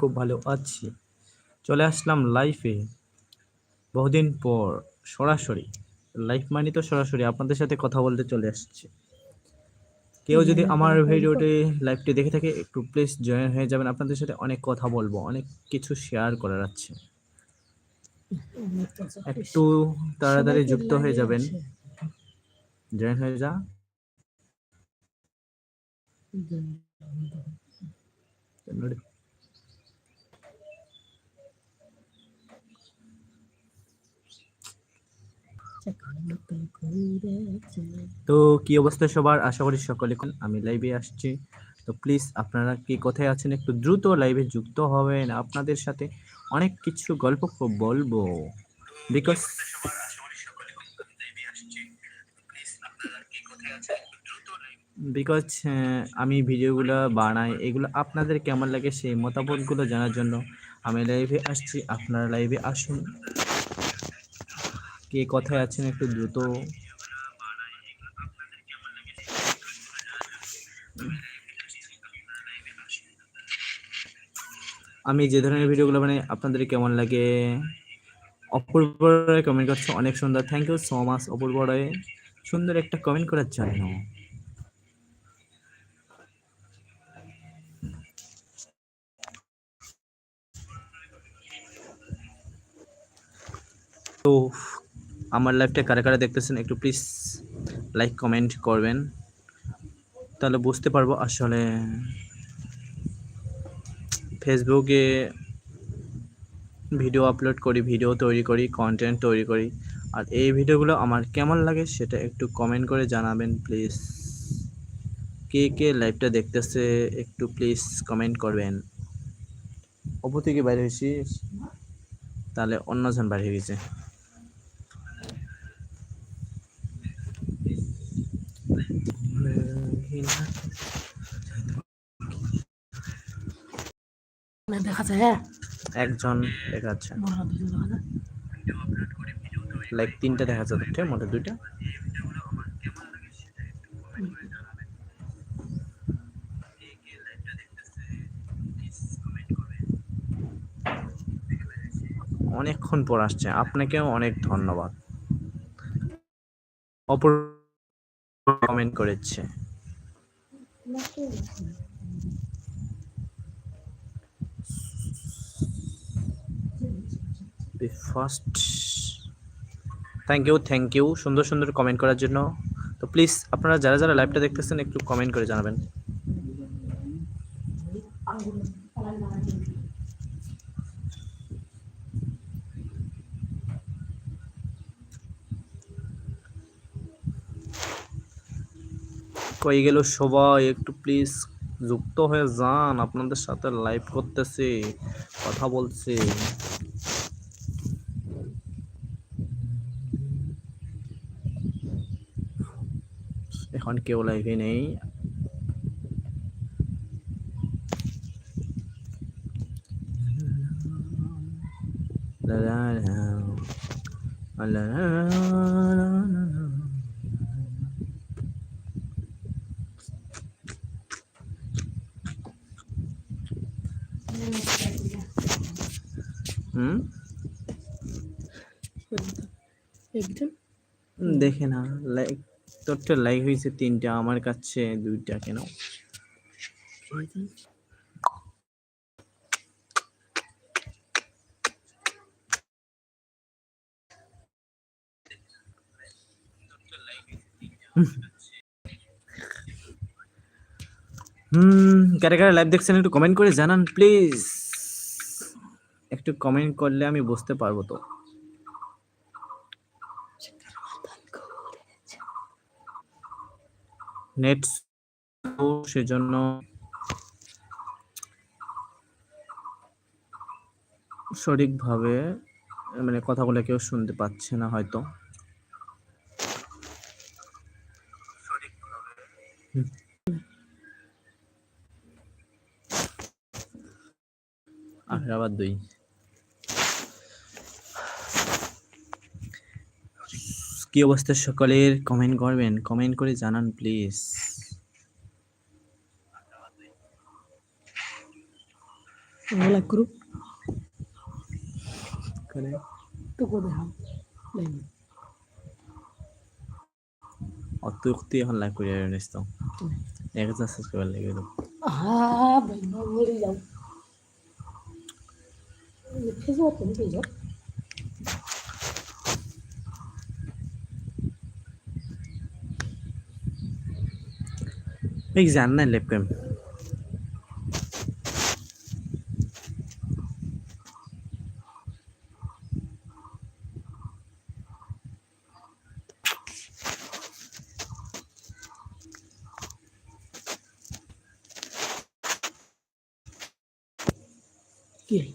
খুব ভালো আছি। চলে আসলাম লাইফে বহুদিন পর সরাসরি। লাইফ মানে তো সরাসরি আপনাদের সাথে কথা বলতে চলে আসছে। কেউ যদি আমার ভিডিওটি লাইভটি দেখে থাকে একটু প্লিজ জয়েন হয়ে যাবেন। আপনাদের সাথে অনেক কথা বলব অনেক কিছু শেয়ার করার আছে। একটু তাড়াতাড়ি যুক্ত হয়ে যাবেন। জয়েন হয়ে যা। তো কি অবস্থা সবার? আশা করি সকলে আমি লাইভে আসছি। তো প্লিজ আপনারা কি কোথায় আছেন? একটু দ্রুত লাইভে যুক্ত হবেন। আপনাদের সাথে অনেক কিছু গল্প বলব। বিকজ বিকজ আমি ভিডিওগুলো বানাই। এগুলো আপনাদের কেমন লাগে সেই মতামতগুলো জানার জন্য আমি লাইভে আসছি। আপনারা লাইভে আসুন। কে কোথায় আছেন একটু দ্রুত। আমি যে ধরনের ভিডিওগুলো মানে আপনাদের কেমন লাগে? অপূর্ব রায় কমেন্ট করছে, অনেক সুন্দর। Thank you so much Apurba Roy সুন্দর একটা কমেন্ট করার জন্য। তো আমার লাইভটা কারা কারা দেখতেছেন একটু প্লিজ লাইক কমেন্ট করবেন। তাহলে বুঝতে পারব আসলে ফেসবুকে ভিডিও আপলোড করি ভিডিও তৈরি করি কন্টেন্ট তৈরি করি। আর এই ভিডিওগুলো আমার কেমন লাগে সেটা একটু কমেন্ট করে জানাবেন প্লিজ কে কে লাইভটা দেখতেছে একটু প্লিজ কমেন্ট করবেন। অপু থেকে বাইরে হয়েছিস? তাহলে অন্যজন বাইরে হয়ে দেখা যায় হ্যাঁ। একজন দেখা লাইক তিনটা দেখা যাচ্ছে মোটে দুইটা? অনেকক্ষণ পর আসছে। আপনাকেও অনেক ধন্যবাদ। অপর কমেন্ট করেছে। First thank you thank you সুন্দর সুন্দর কমেন্ট করার জন্য। তো প্লিজ আপনারা যারা যারা লাইভটা দেখতেছেন, একটু কমেন্ট করে জানাবেন। কই গেল সবাই? একটু প্লিজ যুক্ত হয়ে যান। আপনাদের সাথে লাইভ করতেছি, কথা বলছি। এখন কেউ লাইভে নেই লা লা লা। লা লা লা লা লা লা। হুম একজন উম, দেখে না লাইক তোরটা লাইক হয়েছে তিনটা, আমার কাছে দুইটা কেন? হুম, কারা কারা লাইভ দেখছেন একটু কমেন্ট করে জানান প্লিজ একটু কমেন্ট করলে আমি বুঝতে পারব তো। নেট সেজন্য সঠিকভাবে মানে কথাগুলো কেউ শুনতে পাচ্ছে না হয়তো। আবার দুই কি অবস্থা সকলের? কমেন্ট করবেন কমেন্ট করে জানান প্লিজ এখন করে এক হাজার সাবস্ক্রাইবার লেগে দেবো আহা ভাই মরে যাও। ফেসবুক তুমি যাও। एक जानना है लेपकम Yeah.